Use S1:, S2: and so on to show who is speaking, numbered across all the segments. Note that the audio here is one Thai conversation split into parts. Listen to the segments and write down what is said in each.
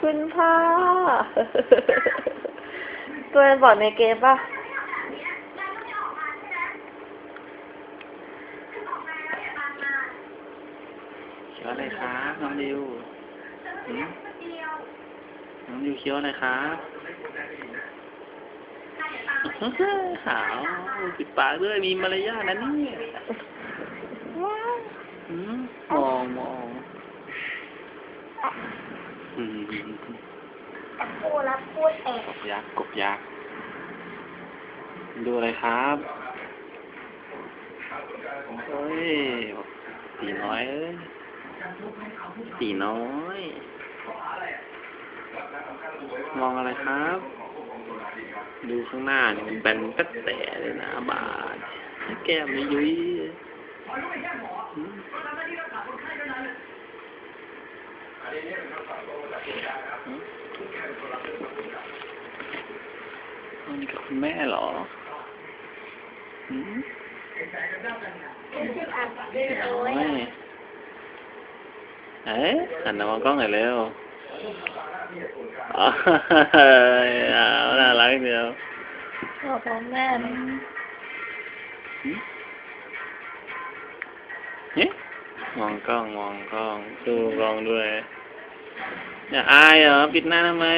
S1: คุณพ่อตัวบอกในเกมป่ะ
S2: เคี้ยวอะไรครับน้องดิวหืมน้องดิวเคี้ยวอะไรครับขาวปิดปากด้วยมีมารยาทนะเนี่ยหืมมองมอง
S3: พูดแล้วพูดเอง
S2: กบยักษ์กบยักษ์ดูอะไรครับเฮ้ยตีน้อยตีน้อย มองอะไรครับ ดูข้างหน้านี่มันแบนก็แตเลยนะบาดแก้มไม่ยุ้ยหืม หืมมันกับคุณแม่เหรอหืม
S3: เป็นสิบอั นสิบ
S2: โอ้
S3: ร้อย
S2: ยเอ๊ะหันมามองกล้องหน่อยเร็วอ๋อเอายว
S1: บอกพ่อแม่
S2: หืมเอ๊ะมองกล้องมองกล้องดูกล้องด้วยอย่ายเหรอ ปิดหน้าทำไม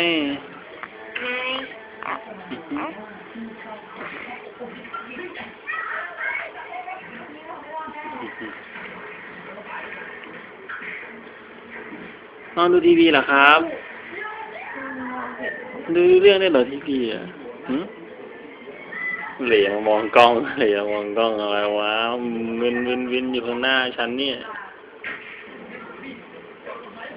S3: น
S2: อนดูทีวีเหรอครับ ดูเรื่องได้เหรอทีวีอะเหลี่ยมมองกล้องเหลี่ยมมองกล้องอะไรวะวินวินวินอยู่ข้างหน้าฉันเนี่ย